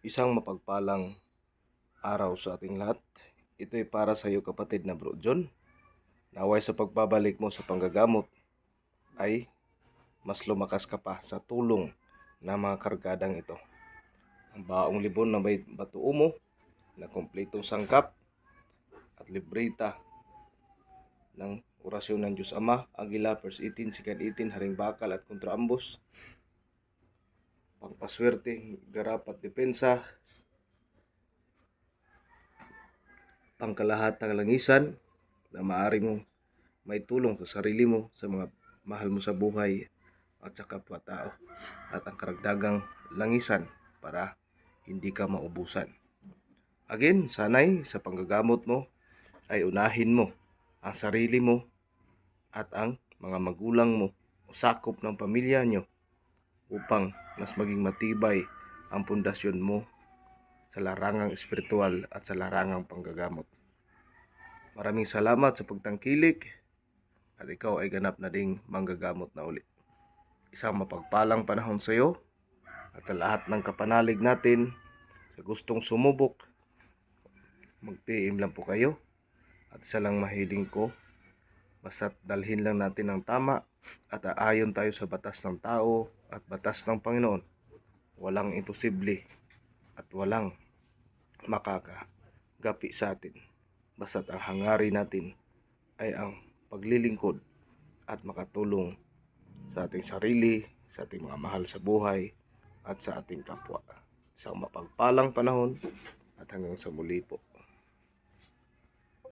Isang mapagpalang araw sa ating lahat. Ito ay para sa iyo kapatid na Bro John. Naway sa pagbabalik mo sa panggagamot ay mas lumakas ka pa sa tulong ng mga kargadang ito. Ang baong libon na may batuo mo na kumpletong sangkap at libreta ng orasyon ng Diyos Ama, Agila, verse 18, Sikan 18, Haring Bakal at Kontraambos, pangpaswerte, garap at depensa, pangkalahatang langisan na maaari mong may tulong sa sarili mo, sa mga mahal mo sa buhay at sa kapwa-tao. At ang karagdagang langisan para hindi ka maubusan. Again, sanay sa panggagamot mo ay unahin mo ang sarili mo at ang mga magulang mo o sakop ng pamilya nyo upang mas maging matibay ang pundasyon mo sa larangang espiritual at sa larangang panggagamot. Maraming salamat sa pagtangkilik at ikaw ay ganap na ding manggagamot na uli. Isang mapagpalang panahon sa iyo at sa lahat ng kapanalig natin sa gustong sumubok, mag-PM lang po kayo at isa lang mahiling ko Basta't dalhin lang natin ang tama at aayon tayo sa batas ng tao at batas ng Panginoon. Walang imposible at walang makakagapi sa atin. Basta't ang hangarin natin ay ang paglilingkod at makatulong sa ating sarili, sa ating mga mahal sa buhay at sa ating kapwa. Isang mapagpalang panahon at hanggang sa muli po.